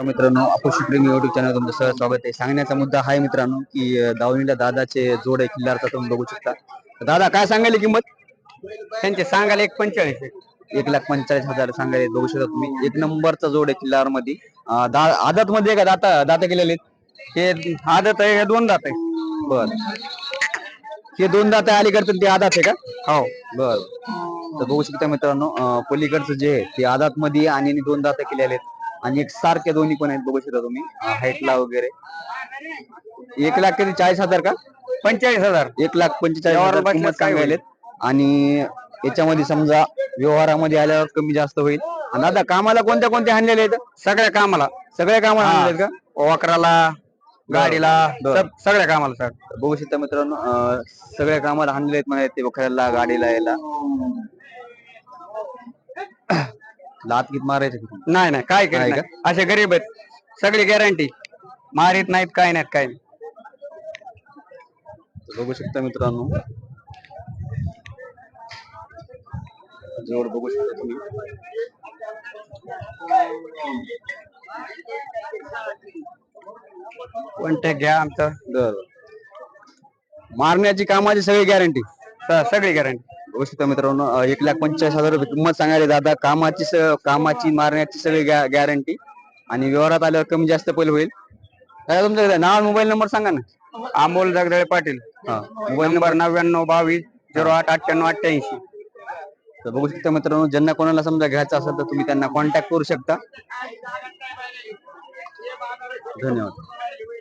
मित्रांनो आपण supreme YouTube channel तुमचं सहज स्वागत आहे. सांगण्याचा मुद्दा आहे मित्रांनो की दावणीला दादाचे जोड आहे किल्लारचा तुम्ही बघू शकता. दादा काय सांगायला किंमत? त्यांचे सांगायला एक पंचेचाळीस आहे. एक लाख पंचेचाळीस हजार सांगायला बघू शकता तुम्ही. एक नंबरचा जोड आहे किल्लारमध्ये आदत मध्ये का दाता दाता केलेले हे आदत आहे हे दोन दात आहे? बर. हे दोन दाता अलीकडचं ते आदात आहे का? हो बर. तर बघू शकता मित्रांनो पलीकडचं जे आहे ते आदात मध्ये आणि दोन दाता केलेले आहेत. आणि एक सारखे दोन्ही पण आहेत बघू शकता तुम्ही. हाईटला वगैरे. एक लाख किती? चाळीस हजार का? पंचेचाळीस हजार. एक लाख पंचेचाळीस हजार किंमत काय? सांगायलेत. आणि याच्यामध्ये समजा व्यवहारामध्ये आल्यावर कमी जास्त होईल. आणि दादा कामाला कोणत्या कोणत्या आणलेले आहेत? सगळ्या कामाला. सगळ्या कामाला हा. आणलेले का? वक्राला गाडीला बरं. सब- सगळ्या कामाला सर. बघू शकता मित्रांनो अं, सगळ्या कामाला आणलेले आहेत म्हणाले ते बकऱ्याला गाडीला यायला लात गीत मारायचं? नाही नाही काय नाही नाही. असे गरीब आहेत. सगळी गॅरंटी मारित नाहीत काय नाहीत काय नाही. तर बघू शकता मित्रांनो. जोड बघू शकता तुम्ही. कॉन्टॅक्ट घ्या आमचं? बर. मारण्याची कामाची सगळी गॅरंटी स- सगळी गॅरंटी बघू शकता मित्रांनो. एक लाख पंचेचाळीस हजार रुपये किंमत सांगायला दादा. कामाची स- कामाची मारण्याची सगळी गॅरंटी आणि व्यवहारात आल्यावर कमी जास्त पैल होईल. दादा तुमच्याकडे नाव मोबाईल नंबर सांगा ना. अमोल जगदळे पाटील. मोबाईल नंबर नव्याण्णव बावीस झिरो आठ अठ्ठ्याण्णव अठ्ठ्याऐंशी. तर बघू शकता मित्रांनो ज्यांना कोणाला समजा घ्यायचं असेल तर तुम्ही त्यांना कॉन्टॅक्ट करू शकता. धन्यवाद.